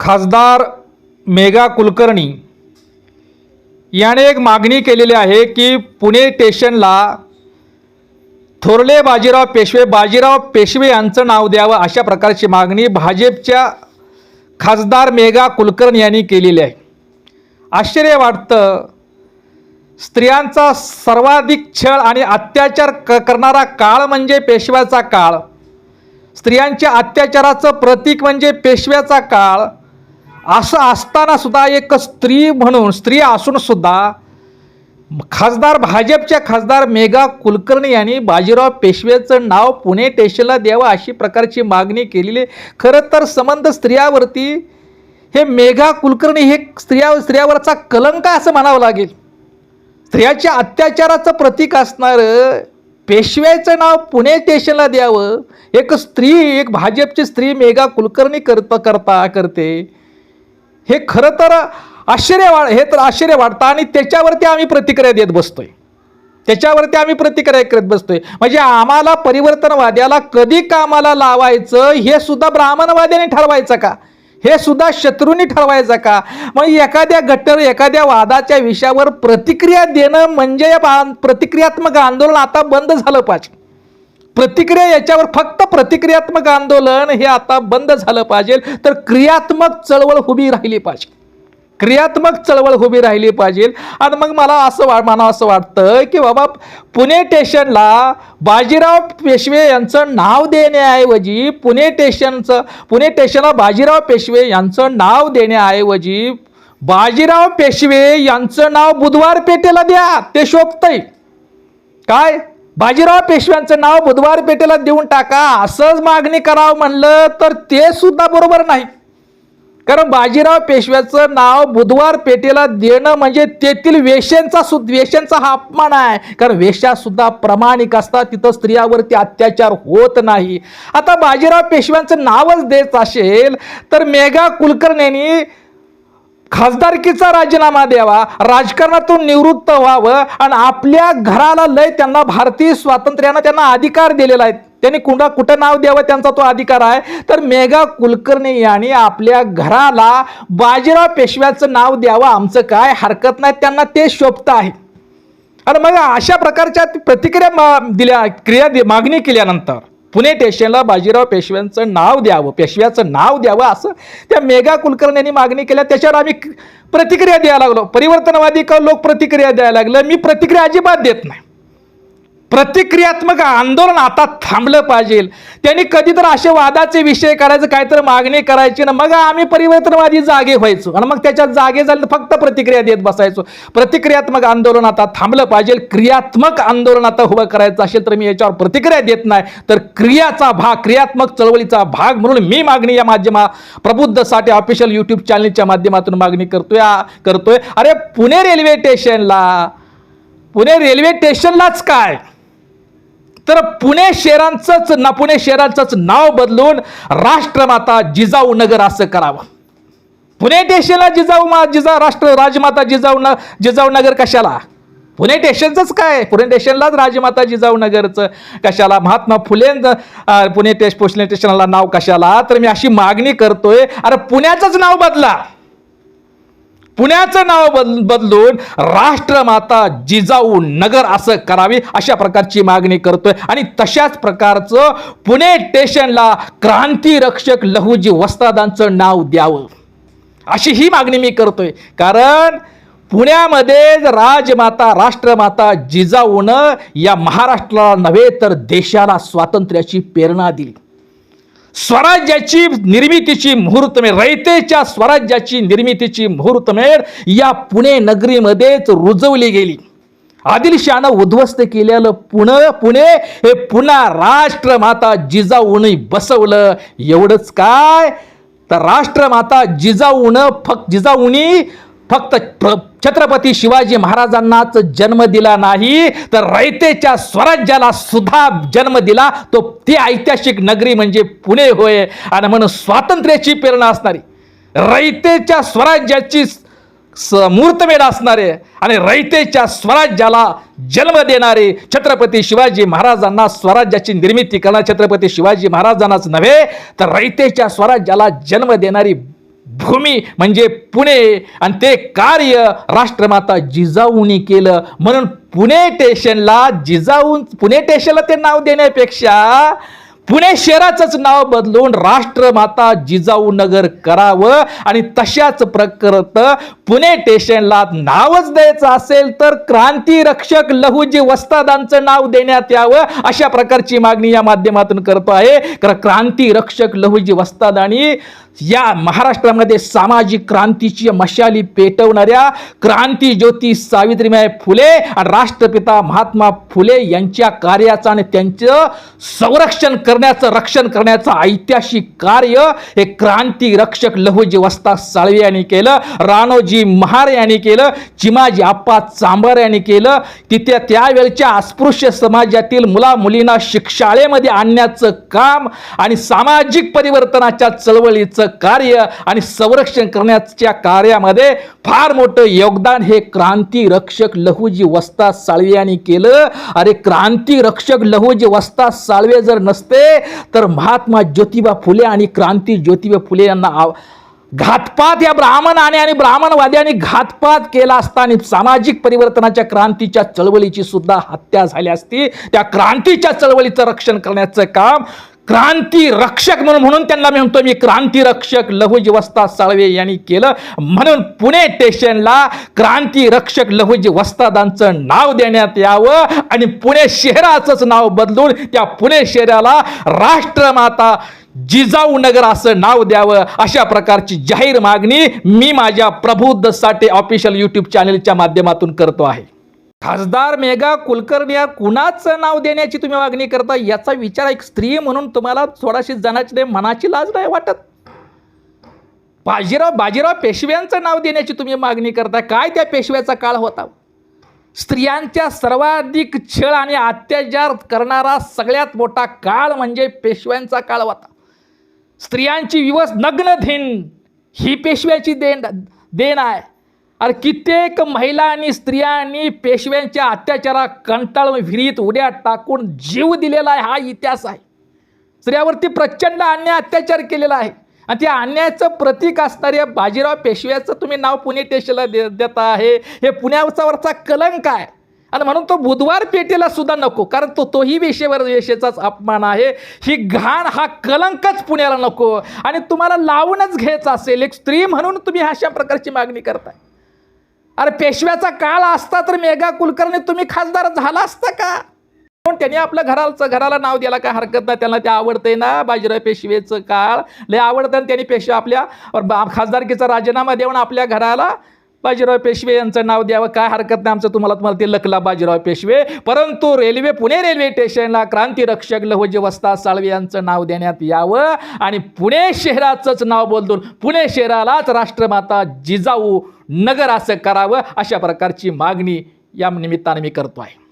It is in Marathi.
खासदार मेघा कुलकर्णी याने एक मागणी केलेली आहे की पुणे स्टेशनला थोरले बाजीराव पेशवे बाजीराव पेशवे यांचं नाव द्यावं अशा प्रकारची मागणी भाजपच्या खासदार मेघा कुलकर्णी यांनी केलेली आहे. आश्चर्य वाटतं स्त्रियांचा सर्वाधिक छळ आणि अत्याचार क करणारा काळ म्हणजे पेशव्याचा काळ. स्त्रियांच्या अत्याचाराचं प्रतीक म्हणजे पेशव्याचा काळ. असं असताना सुद्धा एक स्त्री म्हणून स्त्री असून सुद्धा खासदार भाजपच्या खासदार मेघा कुलकर्णी यांनी बाजीराव पेशवेचं नाव पुणे स्टेशनला द्यावं अशी प्रकारची मागणी केलेली. आहे. खरं तर संबंध स्त्रियावरती हे मेघा कुलकर्णी हे स्त्रिया स्त्रियावरचा कलंक असं म्हणावं लागेल. स्त्रियाच्या अत्याचाराचं प्रतीक असणारं पेशव्याचं नाव पुणे स्टेशनला द्यावं. एक स्त्री एक भाजपची स्त्री मेघा कुलकर्णी करता करता करते. हे खरं तर आश्चर्य वाढ हे तर आश्चर्य वाटतं आणि त्याच्यावरती आम्ही प्रतिक्रिया देत बसतोय. त्याच्यावरती आम्ही प्रतिक्रिया करत बसतोय. म्हणजे आम्हाला परिवर्तनवाद्याला कधी कामाला लावायचं हे सुद्धा ब्राह्मणवाद्याने ठरवायचं का? हे सुद्धा शत्रूंनी ठरवायचं का? मग एखाद्या गट्टर एखाद्या वादाच्या विषयावर प्रतिक्रिया देणं म्हणजे प्रतिक्रियात्मक आंदोलन आता बंद झालं पाहिजे. प्रतिक्रिया याच्यावर फक्त प्रतिक्रियात्मक आंदोलन हे आता बंद झालं पाहिजे. तर क्रियात्मक चळवळ उभी राहिली पाहिजे. क्रियात्मक चळवळ उभी राहिली पाहिजे. आणि मग मला असं वा मला असं वाटतं की बाबा पुणे स्टेशनला बाजीराव पेशवे यांचं नाव देण्याऐवजी पुणे स्टेशनचं पुणे स्टेशनला बाजीराव पेशवे यांचं नाव देण्याऐवजी बाजीराव पेशवे यांचं नाव बुधवार पेठेला द्या. ते शोभतंय. काय? बाजीराव पेशव्यांचं नाव बुधवार पेठेला देऊन टाका. असंच मागणी करावं म्हणलं तर ते सुद्धा बरोबर नाही. कारण बाजीराव पेशव्याचं नाव बुधवार पेठेला देणं म्हणजे तेथील वेश्यांचा सु वेश्यांचा हा अपमान आहे. कारण वेश्या सुद्धा प्रामाणिक असतात. तिथं स्त्रियावरती अत्याचार होत नाही. आता बाजीराव पेशव्यांचं नावच देत असेल तर मेघा कुलकर्णींनी खासदारकीचा राजीनामा द्यावा राजकारणातून निवृत्त व्हावं आणि आपल्या घराला लय त्यांना भारतीय स्वातंत्र्यानं त्यांना अधिकार दिलेला आहे. त्यांनी कुणा कुठं नाव द्यावं त्यांचा तो अधिकार आहे. तर मेघा कुलकर्णी यांनी आपल्या घराला बाजीराव पेशव्याचं नाव द्यावं आमचं काय हरकत नाही त्यांना ते शोभत आहे. आणि मग अशा प्रकारच्या प्रतिक्रिया मा- दिल्या क्रिया दि- मागणी केल्यानंतर पुणे स्टेशनला बाजीराव पेशव्यांचं नाव द्यावं पेशव्याचं नाव द्यावं असं त्या मेघा कुलकर्णी यांनी मागणी केल्या त्याच्यावर आम्ही प्रतिक्रिया द्यायला लागलो. परिवर्तनवादी का लोक प्रतिक्रिया द्यायला लागलं? मी प्रतिक्रिया अजिबात देत नाही. प्रतिक्रियात्मक आंदोलन आता थांबलं पाहिजे. त्यांनी कधी तर असे वादाचे विषय करायचं काहीतरी मागणी करायची ना मग आम्ही परिवर्तनवादी जागे व्हायचो. आणि मग त्याच्यात जागे झाले तर फक्त प्रतिक्रिया देत बसायचो. प्रतिक्रियात्मक आंदोलन आता थांबलं पाहिजे. क्रियात्मक आंदोलन आता उभं करायचं असेल तर मी याच्यावर प्रतिक्रिया देत नाही. तर क्रियाचा भाग क्रियात्मक चळवळीचा भाग म्हणून मी मागणी या माध्यमा प्रबुद्धसाठी ऑफिशियल यूट्यूब चॅनलच्या माध्यमातून मागणी करतोय करतोय. अरे पुणे रेल्वे स्टेशनला पुणे रेल्वे स्टेशनलाच काय? तर पुणे शहरांचंच ना पुणे शहराचंच नाव बदलून राष्ट्रमाता जिजाऊ नगर असं करावं. पुणे स्टेशनला जिजाऊ मा जिजा राष्ट्र राजमाता जिजाऊ न जिजाऊ नगर कशाला? पुणे स्टेशनचंच काय? पुणे स्टेशनलाच राजमाता जिजाऊ नगरचं कशाला? महात्मा फुले पुणे टेश पुणे स्टेशनला नाव कशाला? तर मी अशी मागणी करतोय अरे पुण्याचंच नाव बदला. पुण्याचं नाव बद बदलून राष्ट्रमाता जिजाऊ नगर असं करावी अशा प्रकारची मागणी करतोय. आणि तशाच प्रकारचं पुणे स्टेशनला क्रांतिरक्षक लहुजी वस्तादांचं नाव द्यावं. अशी ही मागणी मी करतोय. कारण पुण्यामध्ये राजमाता राष्ट्रमाता जिजाऊनं या महाराष्ट्राला नव्हे तर देशाला स्वातंत्र्याची प्रेरणा दिली. स्वराज्याची निर्मितीची मुहूर्तमेळ रयतेच्या स्वराज्याची निर्मितीची मुहूर्तमेळ या पुणे नगरीमध्येच रुजवली गेली. आदिलशहानं उद्ध्वस्त केलेलं पुणे पुणे हे पुन्हा राष्ट्रमाता जिजाऊने बसवलं. एवढंच काय? तर राष्ट्रमाता जिजाऊन फक्त जिजाऊनी फक्त प्र- छत्रपती शिवाजी महाराजांनाच जन्म दिला नाही तर रयतेच्या स्वराज्याला सुद्धा जन्म दिला. तो ती ऐतिहासिक नगरी म्हणजे पुणे होय आणि म्हणून स्वातंत्र्याची प्रेरणा असणारी. रयतेच्या स्वराज्याची स असणारे आणि रयतेच्या स्वराज्याला जन्म देणारे छत्रपती शिवाजी महाराजांना स्वराज्याची निर्मिती करणार छत्रपती शिवाजी महाराजांनाच नव्हे तर रयतेच्या स्वराज्याला जन्म देणारी भूमी म्हणजे पुणे आणि ते कार्य राष्ट्रमाता जिजाऊनी केलं. म्हणून पुणे स्टेशनला जिजाऊ पुणे स्टेशनला ते नाव देण्यापेक्षा पुणे शहराचंच नाव बदलून राष्ट्रमाता जिजाऊ नगर करावं आणि तशाच प्रकरत पुणे स्टेशनला नावच द्यायचं असेल तर क्रांती रक्षक लहुजी वस्तादांचं नाव देण्यात यावं अशा प्रकारची मागणी या माध्यमातून करतो आहे. कारण क्रांती रक्षक लहुजी वस्तादानी या महाराष्ट्रामध्ये सामाजिक क्रांतीची मशाली पेटवणाऱ्या क्रांती ज्योती सावित्रीबाई फुले आणि राष्ट्रपिता महात्मा फुले यांच्या कार्याचं आणि त्यांचं संरक्षण करण्याचं रक्षण करण्याचं ऐतिहासिक कार्य हे क्रांती रक्षक लहुजी वस्ता साळवे यांनी केलं राणोजी महार यांनी केलं चिमाजी आप्पा चांबर यांनी केलं. तिथे त्यावेळच्या अस्पृश्य समाजातील मुला मुलींना शिक्षाळेमध्ये आणण्याचं काम आणि सामाजिक परिवर्तनाच्या चळवळीचं कार्य आणि संरक्षण करण्याच्या कार्यामध्ये फार मोठं योगदान हे क्रांती रक्षक लहुजी वस्ता साळवे यांनी केलं. अरे क्रांती रक्षक लहुजी वस्ता साळवे जर नसते तर महात्मा ज्योतिबा फुले आणि क्रांती ज्योतिबा फुले यांना आव घातपात या ब्राह्मणाने आणि ब्राह्मणवाद्यांनी घातपात केला असता आणि सामाजिक परिवर्तनाच्या क्रांतीच्या चळवळीची सुद्धा हत्या झाली असती. त्या क्रांतीच्या चळवळीचं रक्षण करण्याचं काम क्रांती रक्षक म्हणून म्हणून त्यांना मी म्हणतो मी क्रांती रक्षक लहुजीवस्ता साळवे यांनी केलं. म्हणून पुणे स्टेशनला क्रांती रक्षक लहुजी वस्तादांचं नाव देण्यात यावं आणि पुणे शहराचंच नाव बदलून त्या पुणे शहराला राष्ट्रमाता जिजाऊ नगर असं नाव द्यावं अशा प्रकारची जाहीर मागणी मी माझ्या प्रबुद्ध साठे ऑफिशियल यूट्यूब चॅनलच्या माध्यमातून करतो आहे. खासदार मेघा कुलकर्णी या कुणाचं नाव देण्याची तुम्ही मागणी करता याचा विचार एक स्त्री म्हणून तुम्हाला थोडाशी जणाची नाही मनाची लाज नाही वाटत? बाजीराव बाजीराव पेशव्यांचं नाव देण्याची तुम्ही मागणी करता. काय त्या पेशव्याचा काळ होता? स्त्रियांच्या सर्वाधिक छळ आणि अत्याचार करणारा सगळ्यात मोठा काळ म्हणजे पेशव्यांचा काळ होता. स्त्रियांची विवस नग्न धेन ही पेशव्याची देण देण आहे. अरे कित्येक महिला आणि स्त्रियांनी पेशव्यांच्या अत्याचारा कंटाळून विहिरीत उड्या टाकून जीव दिलेला आहे हा इतिहास आहे. स्त्रियावरती प्रचंड अन्याय अत्याचार केलेला आहे. आणि त्या अन्यायाचं प्रतीक असणाऱ्या बाजीराव पेशव्याचं तुम्ही नाव पुणे स्टेशनला दे देता आहे. हे पुण्याचा वरचा कलंक आहे. आणि म्हणून तो बुधवार पेठेला सुद्धा नको कारण तो तोही वेशेवर वेशेचाच अपमान आहे. ही घाण हा कलंकच पुण्याला नको. आणि तुम्हाला लावूनच घ्यायचा असेल. एक स्त्री म्हणून तुम्ही अशा प्रकारची मागणी करताय. अरे पेशव्याचा काळ असता तर मेघा कुलकर्णी तुम्ही खासदार झाला असता का? पण त्यांनी आपल्या घराचं घराला नाव द्यायला काय हरकत नाही? त्यांना ते आवडतंय ना बाजीराव पेशवेचं काळ. लय आवडतं आणि त्यांनी पेशवे आपल्या बा- खासदारकीचा राजीनामा देऊन आपल्या घराला बाजीराव पेशवे यांचं नाव द्यावं. काय हरकत नाही आमचं. तुम्हाला तुम्हाला ते लकला बाजीराव पेशवे. परंतु रेल्वे पुणे रेल्वे स्टेशनला क्रांतिरक्षक लहोजी वस्ता साळवे यांचं नाव देण्यात यावं. आणि पुणे शहराचंच नाव बोलतून पुणे शहरालाच राष्ट्रमाता जिजाऊ नगर असं करावं अशा प्रकारची मागणी या निमित्ताने मी करतो आहे.